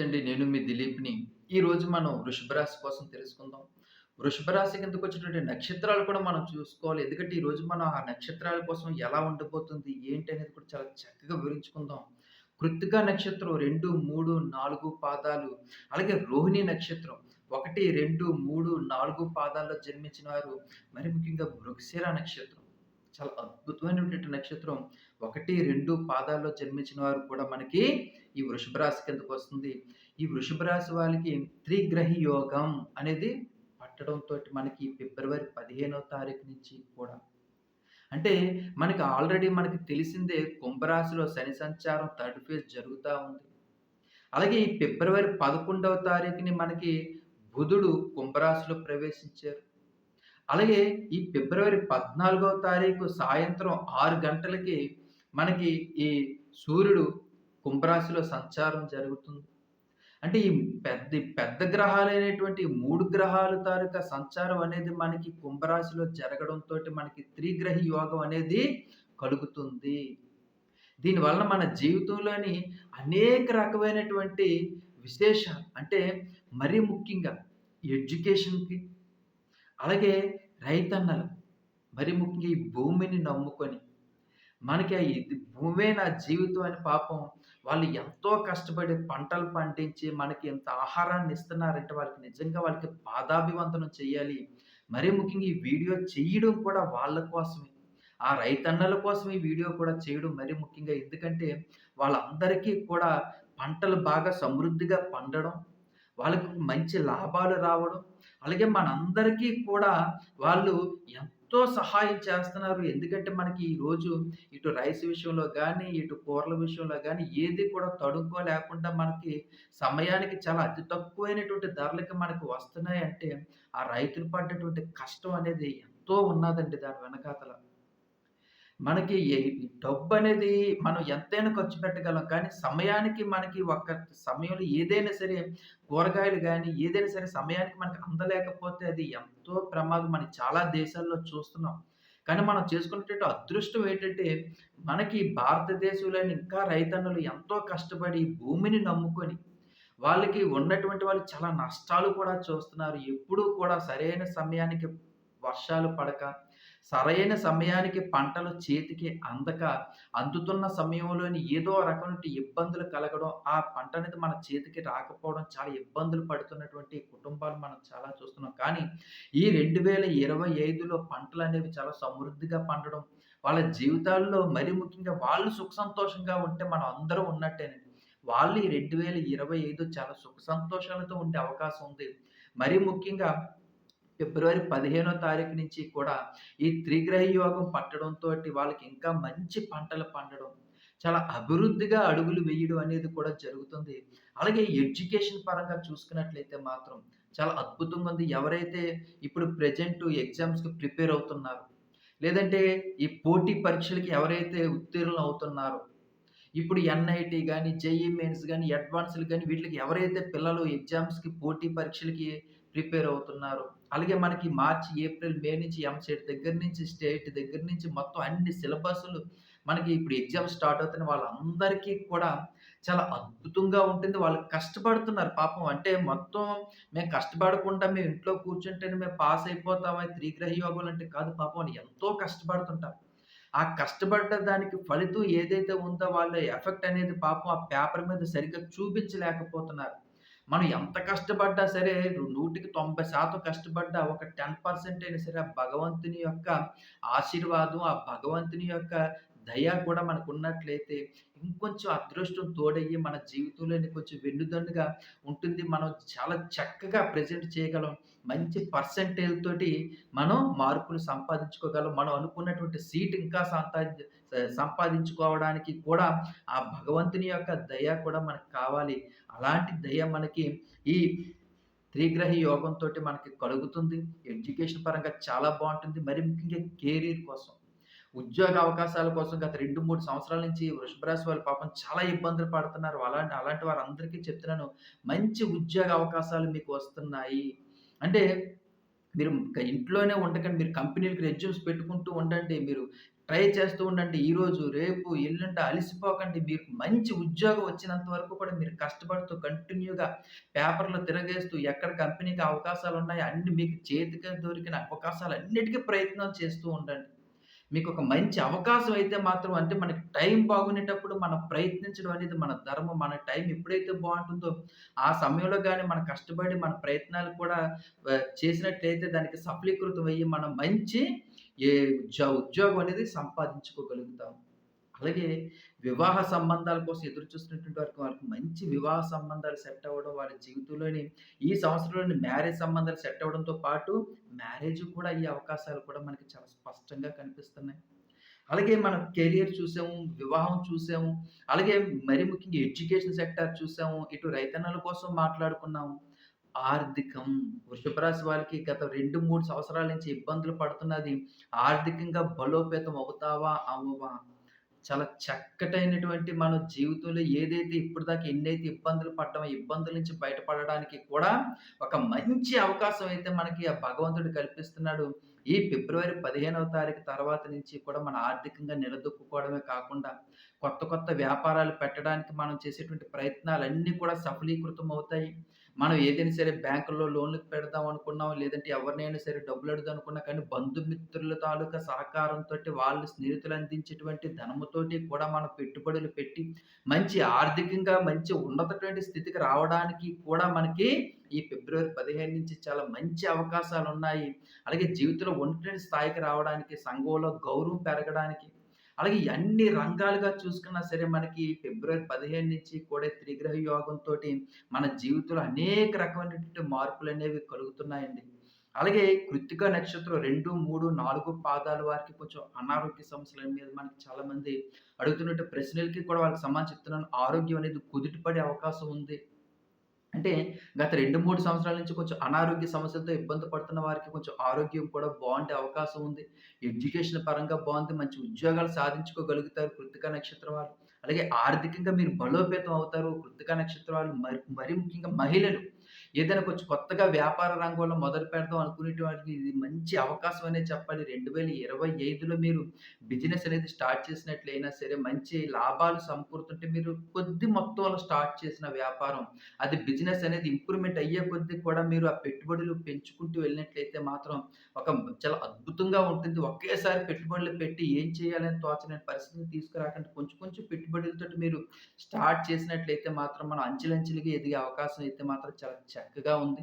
నమస్తే అండి. నేను మీ దిలీప్‌ని. ఈరోజు మనం వృషభ రాశి కోసం తెలుసుకుందాం. వృషభ రాశి కిందకు వచ్చేటువంటి నక్షత్రాలు కూడా మనం చూసుకోవాలి. ఎందుకంటే ఈరోజు మనం ఆ నక్షత్రాల కోసం ఎలా ఉండబోతుంది, ఏంటి అనేది కూడా చాలా చక్కగా వివరించుకుందాం. కృత్తిక నక్షత్రం 2, 3, 4 పాదాలు, అలాగే రోహిణి నక్షత్రం 1, 2, 3, 4 పాదాల్లో జన్మించిన వారు, మరి ముఖ్యంగా మృగశిర నక్షత్రం చాలా అద్భుతమైనటువంటి నక్షత్రం 1, 2 పాదాల్లో జన్మించిన వారు కూడా మనకి ఈ వృషభ రాశి కిందకు వస్తుంది. ఈ వృషభ రాశి వాళ్ళకి త్రిగ్రహి యోగం అనేది పట్టడంతో మనకి ఫిబ్రవరి 15వ తారీఖు నుంచి కూడా అంటే మనకి ఆల్రెడీ మనకి తెలిసిందే కుంభరాశిలో శని సంచారం థర్డ్ ఫేజ్ జరుగుతూ ఉంది. అలాగే ఈ ఫిబ్రవరి 11వ తారీఖుని మనకి బుధుడు కుంభరాశిలో ప్రవేశించారు. అలాగే ఈ ఫిబ్రవరి 14వ తారీఖు సాయంత్రం ఆరు గంటలకి మనకి ఈ సూర్యుడు కుంభరాశిలో సంచారం జరుగుతుంది. అంటే ఈ పెద్ద పెద్ద గ్రహాలైనటువంటి మూడు గ్రహాల తాలూకా సంచారం అనేది మనకి కుంభరాశిలో జరగడంతో మనకి త్రిగ్రహి యోగం అనేది కలుగుతుంది. దీనివల్ల మన జీవితంలోని అనేక రకమైనటువంటి విశేష అంటే మరీ ముఖ్యంగా ఎడ్యుకేషన్‌కి అలాగే రైతన్నలు మరి ముఖ్యంగా ఈ భూమిని నమ్ముకొని మనకి ఆ ఇది భూమే నా జీవితం అని పాపం వాళ్ళు ఎంతో కష్టపడి పంటలు పండించి మనకి ఇంత ఆహారాన్ని ఇస్తున్నారంటే వాళ్ళకి నిజంగా వాళ్ళకి పాదాభివంతనం చేయాలి. మరీ ముఖ్యంగా ఈ వీడియో చేయడం కూడా వాళ్ళ కోసమే. ఆ రైతన్నల కోసం ఈ వీడియో కూడా చేయడం మరీ ముఖ్యంగా ఎందుకంటే వాళ్ళందరికీ కూడా పంటలు బాగా సమృద్ధిగా పండడం, వాళ్ళకి మంచి లాభాలు రావడం, అలాగే మనందరికీ కూడా వాళ్ళు ఎంతో సహాయం చేస్తున్నారు. ఎందుకంటే మనకి ఈరోజు ఇటు రైస్ విషయంలో కానీ ఇటు కూరల విషయంలో కానీ ఏది కూడా తడుంకో లేకుండా మనకి సమయానికి చాలా అతి తక్కువైనటువంటి ధరలకి మనకు వస్తున్నాయంటే, ఆ రైతులు పడ్డటువంటి కష్టం అనేది ఎంతో ఉన్నదండి దాని వెనకాతల. మనకి డబ్బు అనేది మనం ఎంతైనా ఖర్చు పెట్టగలం. కానీ సమయానికి మనకి ఒక్క సమయంలో ఏదైనా సరే కూరగాయలు కానీ ఏదైనా సరే సమయానికి మనకి అందలేకపోతే అది ఎంతో ప్రమాదం. మనం చాలా దేశాల్లో చూస్తున్నాం. కానీ మనం చేసుకునేటట్టు అదృష్టం ఏంటంటే, మనకి భారతదేశంలోని ఇంకా రైతన్నలు ఎంతో కష్టపడి భూమిని నమ్ముకొని, వాళ్ళకి ఉన్నటువంటి వాళ్ళు చాలా నష్టాలు కూడా చూస్తున్నారు. ఎప్పుడూ కూడా సరైన సమయానికి వర్షాలు పడక, సరైన సమయానికి పంటలు చేతికి అందక, అందుతున్న సమయంలోని ఏదో రకమైన ఇబ్బందులు కలగడం, ఆ పంట అనేది మన చేతికి రాకపోవడం, చాలా ఇబ్బందులు పడుతున్నటువంటి కుటుంబాలు మనం చాలా చూస్తున్నాం. కానీ ఈ రెండు వేల ఇరవై ఐదులో పంటలు అనేవి చాలా సమృద్ధిగా పండడం, వాళ్ళ జీవితాల్లో మరీ ముఖ్యంగా వాళ్ళు సుఖ సంతోషంగా ఉంటే మనం అందరం ఉన్నట్టేనండి. వాళ్ళు ఈ 2025 చాలా సుఖ సంతోషాలతో ఉండే అవకాశం ఉంది. మరీ ముఖ్యంగా ఫిబ్రవరి 15వ తారీఖు నుంచి కూడా ఈ త్రిగ్రహ యోగం పట్టడంతో వాళ్ళకి ఇంకా మంచి పంటలు పండడం, చాలా అభివృద్ధిగా అడుగులు వేయడం అనేది కూడా జరుగుతుంది. అలాగే ఎడ్యుకేషన్ పరంగా చూసుకున్నట్లయితే మాత్రం చాలా అద్భుతంగా ఉంది. ఎవరైతే ఇప్పుడు ప్రెజెంట్ ఎగ్జామ్స్‌కి ప్రిపేర్ అవుతున్నారు లేదంటే ఈ పోటీ పరీక్షలకి ఎవరైతే ఉత్తీర్ణులు అవుతున్నారో, ఇప్పుడు ఎన్‌ఐటీ కానీ జేఈ మెయిన్స్ కానీ అడ్వాన్స్‌లు కానీ వీటికి ఎవరైతే పిల్లలు ఎగ్జామ్స్‌కి పోటీ పరీక్షలకి ప్రిపేర్ అవుతున్నారు అలాగే మనకి మార్చి, ఏప్రిల్, మే నుంచి ఎంసెట్ దగ్గర నుంచి, స్టేట్ దగ్గర నుంచి మొత్తం అన్ని సిలబస్‌లు మనకి ఇప్పుడు ఎగ్జామ్స్ స్టార్ట్ అవుతున్నాయి. వాళ్ళందరికీ కూడా చాలా అద్భుతంగా ఉంటుంది. వాళ్ళు కష్టపడుతున్నారు పాపం. అంటే మొత్తం మేము కష్టపడకుండా మేము ఇంట్లో కూర్చుంటేనే మేము పాస్ అయిపోతామా త్రిగ్రహ యోగాలు అంటే కాదు పాపం అని ఎంతో కష్టపడుతుంటాం ఆ కష్టపడ్డ దానికి ఫలితం ఏదైతే ఉందో వాళ్ళ ఎఫెక్ట్ అనేది పాపం ఆ పేపర్ మీద సరిగ్గా చూపించలేకపోతున్నారు. మనం ఎంత కష్టపడ్డా సరే 100కి 90% కష్టపడ్డా ఒక 10% అయినా సరే ఆ భగవంతుని యొక్క ఆశీర్వాదం, ఆ భగవంతుని యొక్క దయ కూడా మనకున్నట్లయితే ఇంకొంచెం అదృష్టం తోడయ్యి మన జీవితంలోని కొంచెం వెన్నుదన్నుగా ఉంటుంది. మనం చాలా చక్కగా ప్రెజెంట్ చేయగలం. మంచి పర్సంటేజ్ తోటి మనం మార్కులు సంపాదించుకోగలం. మనం అనుకున్నటువంటి సీట్ ఇంకా సంపాదించుకోవడానికి కూడా ఆ భగవంతుని యొక్క దయ కూడా మనకు కావాలి. అలాంటి దయ మనకి ఈ త్రిగ్రహి యోగంతో మనకి కలుగుతుంది. ఎడ్యుకేషన్ పరంగా చాలా బాగుంటుంది మరి ముఖ్యంగా కెరీర్ కోసం, ఉద్యోగ అవకాశాల కోసం గత 2, 3 సంవత్సరాల నుంచి వృషభరాశి వాళ్ళు పాపం చాలా ఇబ్బందులు పడుతున్నారు. అలాంటి అలాంటి వారందరికీ చెప్తున్నాను. మంచి ఉద్యోగ అవకాశాలు మీకు వస్తున్నాయి. అంటే మీరు ఇంట్లోనే ఉండకండి. మీరు కంపెనీలకు రెజ్యూమ్స్ పెట్టుకుంటూ ఉండండి. మీరు ట్రై చేస్తూ ఉండండి. ఈరోజు, రేపు, ఎల్లుండి అలసిపోకండి మీకు మంచి ఉద్యోగం వచ్చినంత వరకు కూడా మీరు కష్టపడుతూ కంటిన్యూగా పేపర్‌లో తిరగేస్తూ ఎక్కడ కంపెనీకి అవకాశాలు ఉన్నాయో అన్ని మీకు చేతికి దొరికిన అవకాశాలు అన్నిటికీ ప్రయత్నం చేస్తూ ఉండండి. మీకు ఒక మంచి అవకాశం అయితే మాత్రం అంటే మనకి టైం బాగుండేటప్పుడు మనం ప్రయత్నించడం అనేది మన ధర్మం. మన టైం ఎప్పుడైతే బాగుంటుందో ఆ సమయంలో కానీ మనం కష్టపడి మన ప్రయత్నాలు కూడా చేసినట్లయితే దానికి సఫలీకృతమయ్యి మనం మంచి ఏ ఉద్యోగం అనేది సంపాదించుకోగలుగుతాం. అలాగే వివాహ సంబంధాల కోసం ఎదురు చూస్తున్నటువంటి వారికి, వారికి మంచి వివాహ సంబంధాలు సెట్ అవ్వడం, వారి జీవితంలోని ఈ సంవత్సరంలోని మ్యారేజ్ సంబంధాలు సెట్ అవ్వడంతో పాటు మ్యారేజ్ కూడా అయ్యే అవకాశాలు కూడా మనకి చాలా స్పష్టంగా కనిపిస్తున్నాయి. అలాగే మనం కెరియర్ చూసాము, వివాహం చూసాము, అలాగే మరి ముఖ్యంగా ఎడ్యుకేషన్ సెక్టార్ చూసాము, ఇటు రైతన్నల కోసం మాట్లాడుకున్నాము. ఆర్థికం వృషభరాశి వారికి గత 2, 3 సంవత్సరాల నుంచి ఇబ్బందులు పడుతున్నది. ఆర్థికంగా బలోపేతం అవుతావా? అవ్వవా? చాలా చక్కటైనటువంటి మన జీవితంలో ఏదైతే ఇప్పటిదాకా ఎన్నైతే ఇబ్బందులు పడ్డామో, ఇబ్బందుల నుంచి బయటపడడానికి కూడా ఒక మంచి అవకాశం అయితే మనకి ఆ భగవంతుడు కల్పిస్తున్నాడు. ఈ ఫిబ్రవరి 15వ తారీఖు తర్వాత నుంచి కూడా మన ఆర్థికంగా నిలదొక్కుకోవడమే కాకుండా, కొత్త కొత్త వ్యాపారాలు పెట్టడానికి మనం చేసేటువంటి ప్రయత్నాలన్నీ కూడా సఫలీకృతం అవుతాయి. మనం ఏదైనా సరే బ్యాంకుల్లో లోన్లు పెడదాం అనుకున్నాం, లేదంటే ఎవరినైనా సరే డబ్బులు అడుగుదాం అనుకున్నా కానీ బంధుమిత్రుల తాలూకా సహకారంతో వాళ్ళు స్నేహితులు అందించేటువంటి ధనముతోటి కూడా మనం పెట్టుబడులు పెట్టి, మంచి ఆర్థికంగా మంచి ఉన్నతటువంటి స్థితికి రావడానికి కూడా మనకి ఈ ఫిబ్రవరి 15 నుంచి చాలా మంచి అవకాశాలు ఉన్నాయి అలాగే జీవితంలో ఉన్నటువంటి స్థాయికి రావడానికి, సంఘంలో గౌరవం పెరగడానికి, అలాగే అన్ని రంగాలుగా చూసుకున్నా సరే మనకి ఫిబ్రవరి 15 నుంచి కూడా త్రిగ్రహ యోగంతో మన జీవితంలో అనేక రకమైనటువంటి మార్పులు అనేవి కలుగుతున్నాయండి. అలాగే కృత్తిక నక్షత్రం 2, 3, 4 పాదాల వారికి కొంచెం అనారోగ్య సమస్యల మీద మనకి చాలామంది అడుగుతున్నట్టు ప్రశ్నలకి కూడా వాళ్ళకి సమాధానం చెప్తున్నాను. ఆరోగ్యం అనేది కుదుటపడే అవకాశం ఉంది. అంటే గత 2, 3 సంవత్సరాల నుంచి కొంచెం అనారోగ్య సమస్యలతో ఇబ్బంది పడుతున్న వారికి కొంచెం ఆరోగ్యం కూడా బాగుండే అవకాశం ఉంది. ఎడ్యుకేషన్ పరంగా బాగుంది మంచి ఉద్యోగాలు సాధించుకోగలుగుతారు కృతిక నక్షత్రం వారు. అలాగే ఆర్థికంగా మీరు బలోపేతం అవుతారు. కృతిక నక్షత్రం వాళ్ళు మరి మరి ముఖ్యంగా మహిళలు ఏదైనా కొంచెం కొత్తగా వ్యాపార రంగంలో మొదలు పెడదాం అనుకునే వాటికి ఇది మంచి అవకాశం అనే చెప్పాలి. 2025లో మీరు బిజినెస్ అనేది స్టార్ట్ చేసినట్లయినా సరే మంచి లాభాలు సమకూరుతుంటే మీరు కొద్ది మొత్తంలో స్టార్ట్ చేసిన వ్యాపారం అది బిజినెస్ అనేది ఇంప్రూవ్‌మెంట్ అయ్యే కొద్దీ కూడా మీరు ఆ పెట్టుబడులు పెంచుకుంటూ వెళ్ళినట్లయితే మాత్రం ఒక చాలా అద్భుతంగా ఉంటుంది. ఒకేసారి పెట్టుబడులు పెట్టి ఏం చేయాలని తోచని పరిస్థితిని తీసుకురాకండి. కొంచెం కొంచెం పెట్టుబడులతోటి మీరు స్టార్ట్ చేసినట్లయితే మాత్రం మనం అంచెలంచెలుగా ఎదిగే అవకాశం అయితే మాత్రం చాలా చక్కగా ఉంది.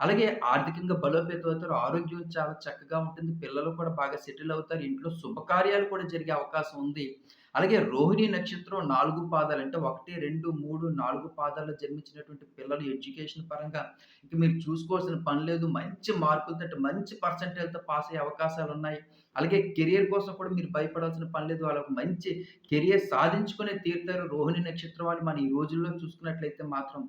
అలాగే ఆర్థికంగా బలోపేతం అవుతారు. ఆరోగ్యం చాలా చక్కగా ఉంటుంది. పిల్లలు కూడా బాగా సెటిల్ అవుతారు. ఇంట్లో శుభకార్యాలు కూడా జరిగే అవకాశం ఉంది. అలాగే రోహిణి నక్షత్రం నాలుగు పాదాలు అంటే 1, 2, 3, 4 పాదాల్లో జన్మించినటువంటి పిల్లలు ఎడ్యుకేషన్ పరంగా ఇంకా మీరు చూసుకోవాల్సిన పని లేదు. మంచి మార్కులతో మంచి పర్సంటేజ్తో పాస్ అయ్యే అవకాశాలు ఉన్నాయి అలాగే కెరియర్ కోసం కూడా మీరు భయపడాల్సిన పని లేదు. వాళ్ళకు మంచి కెరియర్ సాధించుకునే తీరుతారు. రోహిణి నక్షత్రం వాళ్ళు మనం ఈ రోజుల్లో చూసుకున్నట్లయితే మాత్రం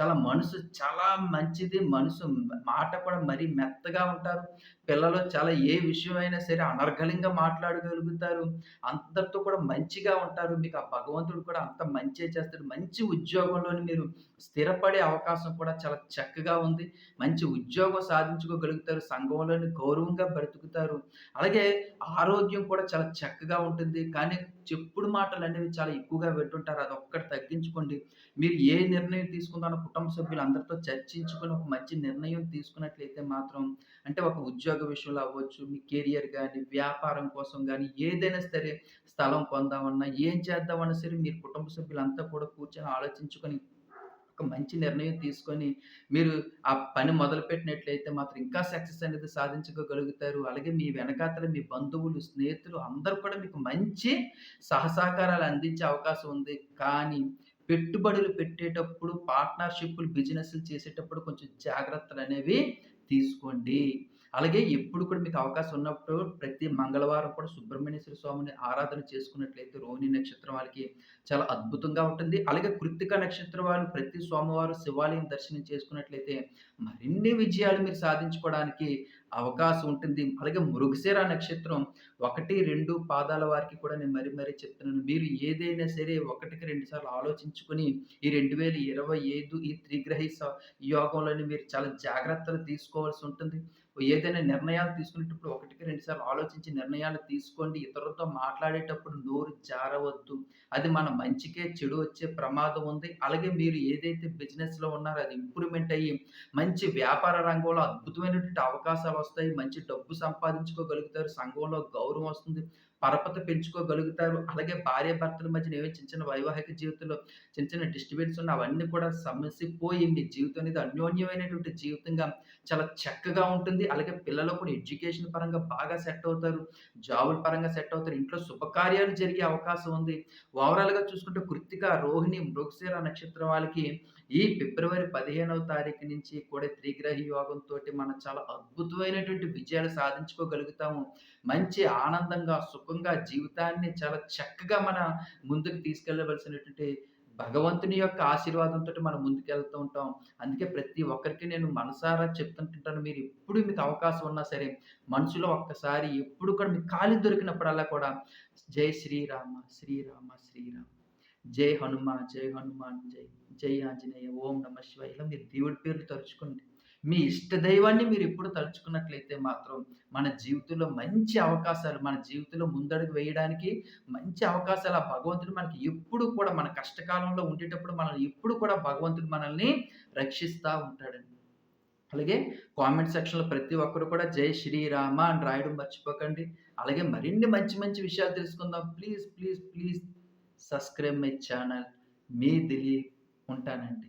చాలా మనసు చాలా మంచిది. మనసు మాట కూడా మరీ మెత్తగా ఉంటారు. పిల్లలు చాలా ఏ విషయమైనా సరే అనర్గళంగా మాట్లాడగలుగుతారు. అందరితో కూడా మంచిగా ఉంటారు. మీకు ఆ భగవంతుడు కూడా అంత మంచి చేస్తాడు. మంచి ఉద్యోగంలోని మీరు స్థిరపడే అవకాశం కూడా చాలా చక్కగా ఉంది. మంచి ఉద్యోగం సాధించుకోగలుగుతారు. సంఘంలోని గౌరవంగా బ్రతుకుతారు. అలాగే ఆరోగ్యం కూడా చాలా చక్కగా ఉంటుంది. కానీ చెప్పుడు మాటలు అనేవి చాలా ఎక్కువగా పెట్టుంటారు అది ఒక్కటి తగ్గించుకోండి. మీరు ఏ నిర్ణయం తీసుకుందామన్న కుటుంబ సభ్యులు అందరితో చర్చించుకొని ఒక మంచి నిర్ణయం తీసుకున్నట్లయితే మాత్రం అంటే ఒక ఉద్యోగ విషయంలో అవ్వచ్చు, మీ కెరియర్ కానీ వ్యాపారం కోసం కానీ ఏదైనా సరే స్థలం పొందామన్నా ఏం చేద్దామన్నా సరే మీరు కుటుంబ సభ్యులంతా కూడా కూర్చొని ఆలోచించుకొని ఒక మంచి నిర్ణయం తీసుకొని మీరు ఆ పని మొదలుపెట్టినట్లయితే మాత్రం ఇంకా సక్సెస్ అనేది సాధించగలుగుతారు అలాగే మీ వెనకాతల మీ బంధువులు, స్నేహితులు అందరూ కూడా మీకు మంచి సహసహకారాలు అందించే అవకాశం ఉంది. కానీ పెట్టుబడులు పెట్టేటప్పుడు పార్ట్నర్‌షిప్‌లు, బిజినెస్‌లు చేసేటప్పుడు కొంచెం జాగ్రత్తలు అనేవి తీసుకోండి. అలాగే ఎప్పుడు కూడా మీకు అవకాశం ఉన్నప్పుడు ప్రతి మంగళవారం కూడా సుబ్రహ్మణ్యేశ్వర స్వామిని ఆరాధన చేసుకున్నట్లయితే రోహిణి నక్షత్రం వాళ్ళకి చాలా అద్భుతంగా ఉంటుంది. అలాగే కృత్తిక నక్షత్రం వాళ్ళు ప్రతి సోమవారం శివాలయం దర్శనం చేసుకున్నట్లయితే మరిన్ని విజయాలు మీరు సాధించుకోవడానికి అవకాశం ఉంటుంది. అలాగే మృగశిర నక్షత్రం 1, 2 పాదాల వారికి కూడా నేను మరీ మరీ చెప్తున్నాను. మీరు ఏదైనా సరే ఒకటికి రెండు సార్లు ఆలోచించుకొని ఈ 2025 ఈ త్రిగ్రహి యోగంలోని మీరు చాలా జాగ్రత్తలు తీసుకోవాల్సి ఉంటుంది. ఏదైనా నిర్ణయాలు తీసుకునేటప్పుడు ఒకటికి రెండు సార్లు ఆలోచించి నిర్ణయాలు తీసుకోండి. ఇతరులతో మాట్లాడేటప్పుడు నోరు జారవద్దు. అది మన మంచికే చెడు వచ్చే ప్రమాదం ఉంది. అలాగే మీరు ఏదైతే బిజినెస్‌లో ఉన్నారో అది ఇంప్రూవ్‌మెంట్ అయ్యి మంచి వ్యాపార రంగంలో అద్భుతమైనటువంటి అవకాశాలు వస్తాయి మంచి డబ్బు సంపాదించుకోగలుగుతారు. సంఘంలో గౌరవం వస్తుంది. పరపతి పెంచుకోగలుగుతారు. అలాగే భార్యాభర్తల మధ్యన ఏవో చిన్న చిన్న వైవాహిక జీవితంలో చిన్న చిన్న డిస్టర్బెన్స్ ఉన్న అవన్నీ కూడా సమసిపోయి మీ జీవితం అనేది అన్యోన్యమైనటువంటి జీవితంగా చాలా చక్కగా ఉంటుంది. అలాగే పిల్లలు కూడా ఎడ్యుకేషన్ పరంగా బాగా సెట్ అవుతారు. జాబుల పరంగా సెట్ అవుతారు. ఇంట్లో శుభకార్యాలు జరిగే అవకాశం ఉంది. ఓవరాల్‌గా చూసుకుంటే కృత్తిక, రోహిణి, మృగశిర నక్షత్రం వాళ్ళకి ఈ ఫిబ్రవరి 15వ తారీఖు నుంచి కూడా త్రిగ్రహ యోగంతో మనం చాలా అద్భుతమైనటువంటి విజయాలు సాధించుకోగలుగుతాము. మంచి ఆనందంగా, సుఖంగా జీవితాన్ని చాలా చక్కగా మన ముందుకు తీసుకెళ్ళవలసినటువంటి భగవంతుని యొక్క ఆశీర్వాదంతో మనం ముందుకెళ్తూ ఉంటాం. అందుకే ప్రతి ఒక్కరికి నేను మనసారా చెప్తుంటుంటాను. మీరు ఎప్పుడు మీకు అవకాశం ఉన్నా సరే, మనసులో ఒక్కసారి ఎప్పుడు కూడా మీకు ఖాళీ దొరికినప్పుడల్లా కూడా జై శ్రీరామ, శ్రీరామ, శ్రీరామ. జై హనుమాన్, జై హనుమాన్, జై జై ఆంజనేయ, ఓం నమ శివాయ. ఇలా మీరు దేవుడి పేర్లు తరుచుకోండి మీ ఇష్ట దైవాన్ని మీరు ఎప్పుడు తలుచుకున్నట్లయితే మాత్రం మన జీవితంలో మంచి అవకాశాలు, మన జీవితంలో ముందడుగు వేయడానికి మంచి అవకాశాలు ఆ భగవంతుడు మనకి ఎప్పుడు కూడా మన కష్టకాలంలో ఉండేటప్పుడు మనల్ని ఎప్పుడు కూడా భగవంతుడు మనల్ని రక్షిస్తూ ఉంటాడండి. అలాగే కామెంట్ సెక్షన్‌లో ప్రతి ఒక్కరు కూడా జై శ్రీరామ అని రాయడం మర్చిపోకండి. అలాగే మరిన్ని మంచి మంచి విషయాలు తెలుసుకుందాం. Please, please, please subscribe my channel. మీ దిలీప్ ఉంటానండి.